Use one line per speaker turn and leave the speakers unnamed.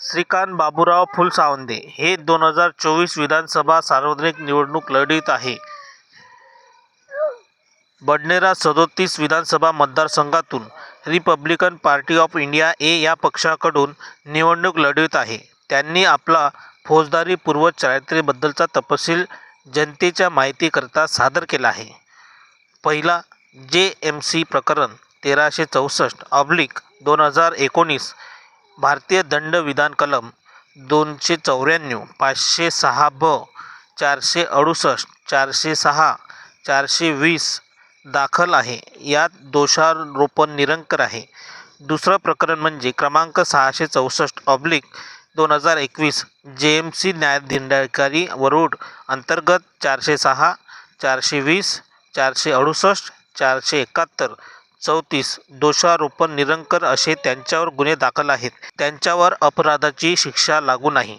श्रीकांत बाबूराव फुलसावंदे हे दोन हजार चोवीस विधानसभा सार्वत्रिक निवडणूक लढवित आहे. बडनेरा सदोतीस विधानसभा मतदारसंघातून Republican party of India A या पक्षाकडून निवडणूक लढवित आहे. त्यांनी आपला फौजदारी पूर्व चारित्र्याबद्दलचा तपशील जनतेच्या माहितीकरता सादर केला आहे. पहिला जे एम सी प्रकरण तेराशे चौसष्ट ऑब्लिक दोन हजार एकोणीस भारतीय दंड विधान कलम दोनशे चौऱ्याण्णव पाचशे सहा ब चारशे अडुसष्ट चारशे सहा चारशे वीस दाखल आहे. यात दोषारोपण निरंकर आहे. दुसरं प्रकरण म्हणजे क्रमांक सहाशे चौसष्ट ऑब्लिक दोन हजार एकवीस जे एम सी न्यायदंडाधिकारी वरुड अंतर्गत चारशे सहा चारशे वीस चारशे अडुसष्ट चारशे एकाहत्तर चौतीस दोषारोपण निरंकर असे त्यांच्यावर गुन्हे दाखल आहेत. त्यांच्यावर अपराधाची शिक्षा लागू नाही.